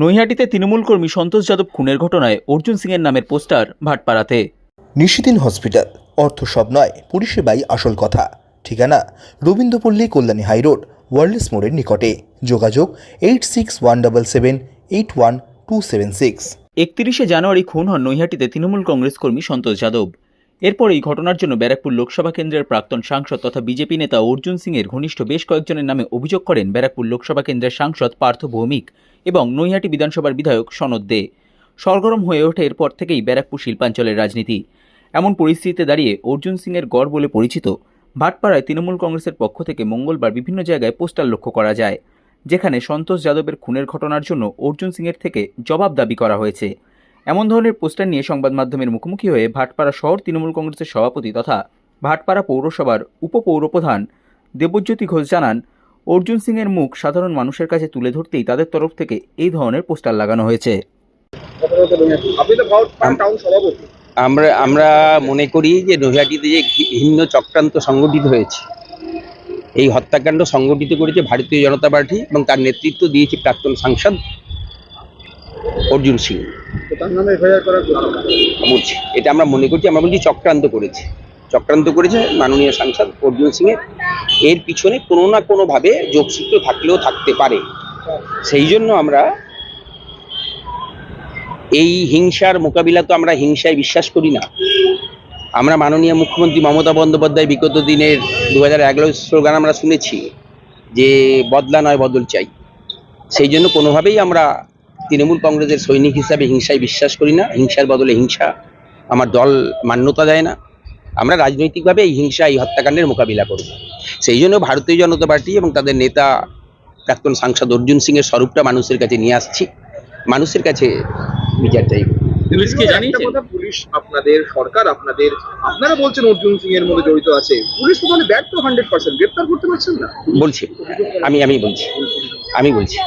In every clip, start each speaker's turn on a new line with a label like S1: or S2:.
S1: নৈহাটিতে তৃণমূল কর্মী সন্তোষ যাদব খুনের ঘটনায় অর্জুন সিংয়ের নামের পোস্টার ভাটপাড়াতে।
S2: নিশিদিন হসপিটাল অর্থ সব নয় পরিষেবাই আসল কথা। ঠিকানা রবীন্দ্রপল্লী কল্যাণী হাইরোড ওয়ার্ল্ডস মোড়ের নিকটে। যোগাযোগ eight six one double seven eight one two seven six.
S1: একত্রিশে জানুয়ারি খুন হন নৈহাটিতে তৃণমূল কংগ্রেস কর্মী সন্তোষ যাদব। এরপর এই ঘটনার জন্য ব্যারাকপুর লোকসভা কেন্দ্রের প্রাক্তন সাংসদ তথা বিজেপি নেতা অর্জুন সিংয়ের ঘনিষ্ঠ বেশ কয়েকজনের নামে অভিযোগ করেন ব্যারাকপুর লোকসভা কেন্দ্রের সাংসদ পার্থ ভৌমিক এবং নৈহাটি বিধানসভার বিধায়ক সনদ দে। সরগরম হয়ে ওঠে এরপর থেকেই ব্যারাকপুর শিল্পাঞ্চলের রাজনীতি। এমন পরিস্থিতিতে দাঁড়িয়ে অর্জুন সিংয়ের গড় বলে পরিচিত ভাটপাড়ায় তৃণমূল কংগ্রেসের পক্ষ থেকে মঙ্গলবার বিভিন্ন জায়গায় পোস্টার লক্ষ্য করা যায়, যেখানে সন্তোষ যাদবের খুনের ঘটনার জন্য অর্জুন সিংয়ের থেকে জবাব দাবি করা হয়েছে। এমন ধরনের পোস্টার নিয়ে সংবাদ মাধ্যমের মুখোমুখি হয়ে ভাটপাড়া শহর তৃণমূল কংগ্রেসের সভাপতি তথা ভাটপাড়া পৌরসভার উপপৌরপ্রধান দেবজ্যোতি ঘোষ জানান, অর্জুন সিংয়ের মুখ সাধারণ মানুষের কাছে তুলে ধরতেই তাদের তরফ থেকে এই ধরনের পোস্টার লাগানো হয়েছে।
S3: আমরা আমরা মনে করি যে নৈহাটিতে যে ভিন্ন চক্রান্ত সংগঠিত হয়েছে, এই হত্যাকাণ্ড সংগঠিত করেছে ভারতীয় জনতা পার্টি এবং তার নেতৃত্ব দিয়েছে প্রাক্তন সাংসদ অর্জুন সিং। বলছি এটা আমরা মনে করছি আমরা বলছি চক্রান্ত করেছে। চক্রান্ত করেছে মাননীয় সাংসদ অর্জুন সিং এর এর পিছনে কোনো না কোনোভাবে যোগসূত্র থাকলেও থাকতে পারে। সেই জন্য আমরা এই হিংসার মোকাবিলা তো আমরা হিংসায় বিশ্বাস করি না। আমরা মাননীয় মুখ্যমন্ত্রী মমতা বন্দ্যোপাধ্যায় বিগত দিনের দু হাজার এগারো স্লোগান আমরা শুনেছি যে বদলা নয় বদল চাই। সেই জন্য কোনোভাবেই আমরা তৃণমূল কংগ্রেসের সৈনিক হিসাবে হিংসায় বিশ্বাস করি না। হিংসার বদলে হিংসা আমার দল মান্যতা দেয় না। আমরা রাজনৈতিকভাবে এই হিংসা এই হত্যাকাণ্ডের মোকাবিলা করব। সেই জন্য ভারতীয় জনতা পার্টি এবং তাদের নেতা প্রাক্তন সাংসদ অর্জুন সিংয়ের স্বরূপটা মানুষের কাছে নিয়ে আসছি। মানুষের কাছে বিচার চাইব
S4: পুলিশকে জানিয়েছে? পুলিশ আপনাদের সরকার আপনাদের আপনারা বলছেন অর্জুন সিং এর মধ্যে জড়িত আছে। পুলিশ তো মানে ব্যর্থ হান্ড্রেড পার্সেন্ট গ্রেপ্তার করতে পারছেন না।
S3: বলছি। আমি আমি বলছি। আমি বলছি।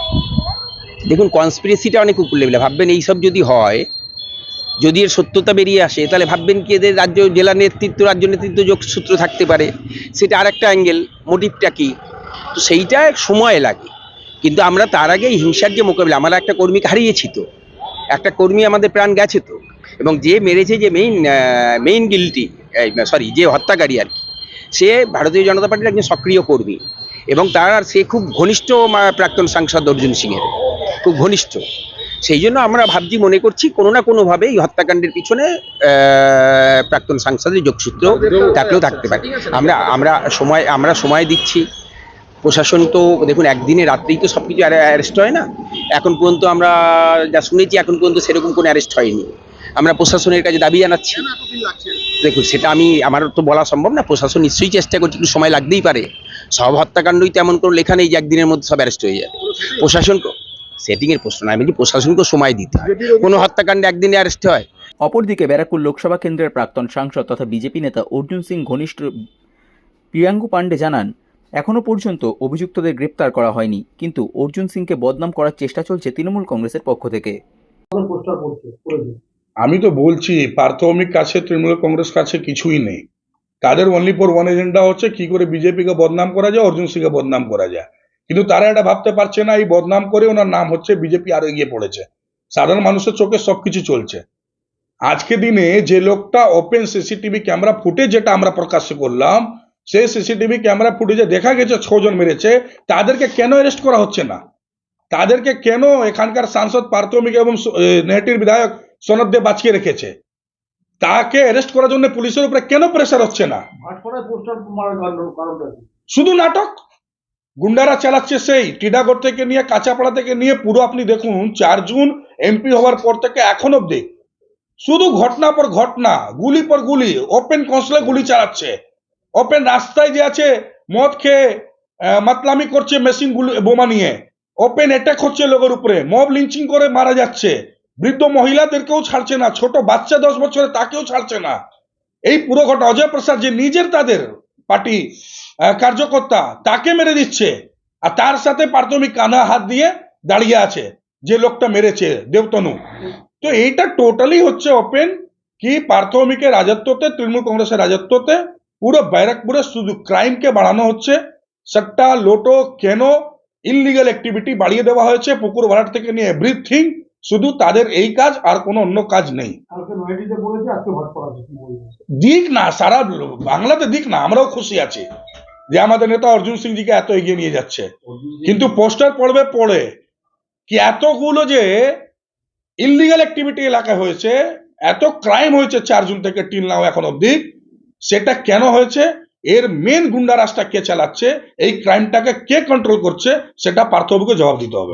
S3: দেখুন কনস্পিরেসিটা অনেক উপর লেভেলে ভাববেন এইসব যদি হয়, যদি এর সত্যতা বেরিয়ে আসে, তাহলে ভাববেন কি এদের রাজ্য, জেলা নেতৃত্ব, রাজ্য নেতৃত্ব যোগসূত্র থাকতে পারে। সেটা আর একটা অ্যাঙ্গেল মোটিভটা কী? তো সেইটা সময় লাগে। কিন্তু আমরা তার আগে হিংসার যে মোকাবিলা, আমরা একটা কর্মীকে হারিয়েছি তো। একটা কর্মী আমাদের প্রাণ গেছে তো। এবং যে মেরেছে যে মেইন মেইন গিলটি সরি যে হত্যাকারী আর কি, সে ভারতীয় জনতা পার্টির একজন সক্রিয় কর্মী। এবং তার, সে খুব ঘনিষ্ঠ প্রাক্তন সাংসদ অর্জুন সিংয়ের। খুব ঘনিষ্ঠ। সেই জন্য আমরা ভাবছি, মনে করছি কোনো না কোনোভাবে এই হত্যাকাণ্ডের পিছনে প্রাক্তন সাংসদের যোগসূত্র থাকলেও থাকতে পারে। আমরা আমরা সময় আমরা সময় দিচ্ছি। প্রশাসন তো, দেখুন, একদিনে রাত্রেই তো সব কিছু অ্যারেস্ট হয় না। এখন পর্যন্ত আমরা যা শুনেছি, এখন পর্যন্ত সেরকম কোনো অ্যারেস্ট হয়নি। আমরা প্রশাসনের কাছে দাবি জানাচ্ছি। দেখুন, সেটা আমি, আমার তো বলা সম্ভব না, প্রশাসন নিশ্চয়ই চেষ্টা করছে, একটু সময় লাগতেই পারে। সব হত্যাকাণ্ডই তেমন কোনো লেখা নেই যে একদিনের মধ্যে সব অ্যারেস্ট হয়ে যায় প্রশাসন সেটিংয়ের প্রশ্ন না আমি বলছি প্রশাসনকে সময় দিতে হয়। কোনো হত্যাকাণ্ডে একদিনে অ্যারেস্ট হয়।
S1: অপরদিকে ব্যারাকপুর লোকসভা কেন্দ্রের প্রাক্তন সাংসদ তথা বিজেপি নেতা অর্জুন সিং ঘনিষ্ঠ প্রিয়াঙ্গু পাণ্ডে জানান এখনও পর্যন্ত অভিযুক্তদের গ্রেপ্তার করা হয়নি কিন্তু অর্জুন সিংকে বদনাম করার চেষ্টা চলছে তৃণমূল কংগ্রেসের পক্ষ থেকে।
S5: আমি তো বলছি প্রাথমিক কাছে তৃণমূল কংগ্রেস কাছে কিছুই নেই। তাদের অনলি ফর ওয়ান এজেন্ডা হচ্ছে কি করে বিজেপিকে বদনাম করা যায় অর্জুন সিংকে বদনাম করা যায়। কিন্তু তারা এটা ভাবতে পারছে না এই বদনাম করে ওনার নাম হচ্ছে বিজেপি আরও এগিয়ে পড়েছে। সাধারণ মানুষের চোখে সবকিছু চলছে। আজকে দিনে যে লোকটা ওপেন সিসিটিভি ক্যামেরা ফুটেজ যেটা আমরা প্রকাশ করলাম সেই সিসিটিভি ক্যামেরা ফুটেজে দেখা গেছে ছজন মেরেছে তাদেরকে কেন অ্যারেস্ট করা হচ্ছে না? তাদেরকে কেন এখানকার সাংসদ প্রাথমিক এবং স- নেহাটির বিধায়ক সনদ দে বাঁচিয়ে রেখেছে? তাকে অ্যারেস্ট করার জন্য পুলিশের উপরে কেন প্রেশার হচ্ছে না? শুধু নাটক? গুন্ডারা চালাচ্ছে সেই। টিডাগড় থেকে নিয়ে কাঁচাপাড়া থেকে নিয়ে পুরো আপনি দেখুন, চার জুন এমপি হওয়ার পর থেকে এখন অব্দি শুধু ঘটনা পর ঘটনা, গুলি পর গুলি ওপেন কনসলে গুলি চালাচ্ছে। ওপেন রাস্তায় যে আছে, মদ খেয়ে মাতলামি করছে মেশিন গুলি, বোমা নিয়ে। ওপেন অ্যাটাক হচ্ছে লোকের উপরে মব লিঞ্চিং করে মারা যাচ্ছে। বৃদ্ধ মহিলাদেরকেও ছাড়ছে না, ছোট বাচ্চা দশ বছরে তাকেও ছাড়ছে না। এই পুরো ঘটনা, অজয় প্রসাদ যে নিজের তাদের পার্টি কার্যকর্তা তাকে মেরে দিচ্ছে আর তার সাথে প্রাথমিক কানা হাত দিয়ে দাঁড়িয়ে আছে যে লোকটা মেরেছে, দেবতনু। তো এইটা টোটালি হচ্ছে ওপেন কি প্রাথমিকের রাজত্বতে, তৃণমূল কংগ্রেসের রাজত্বতে পুরো ব্যারাকপুরে শুধু ক্রাইমকে বাড়ানো হচ্ছে, সট্টা, লোটো কেন ইললিগাল অ্যাক্টিভিটি বাড়িয়ে দেওয়া হয়েছে, পুকুর ভরাট থেকে নিয়ে এভরিথিং শুধু তাদের এই কাজ আর কোনো অন্য কাজ নেই। দিক না সারা বাংলাতে দিক না আমরাও খুশি আছি যে আমাদের নেতা অর্জুন সিং জিকে এত এগিয়ে নিয়ে যাচ্ছে। কিন্তু পোস্টার পড়বে পড়ে। কি এতগুলো যে ইললিগাল অ্যাক্টিভিটি এলাকায় হয়েছে এত ক্রাইম হয়েছে চার জুন থেকে টিল নাও এখন অব্দি সেটা কেন হয়েছে? এর মেন গুন্ডা রাজটা কে চালাচ্ছে? এই ক্রাইমটাকে কে কন্ট্রোল করছে? সেটা পার্থবাবুকে জবাব দিতে হবে।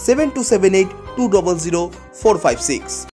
S2: seven two seven eight two double zero four five six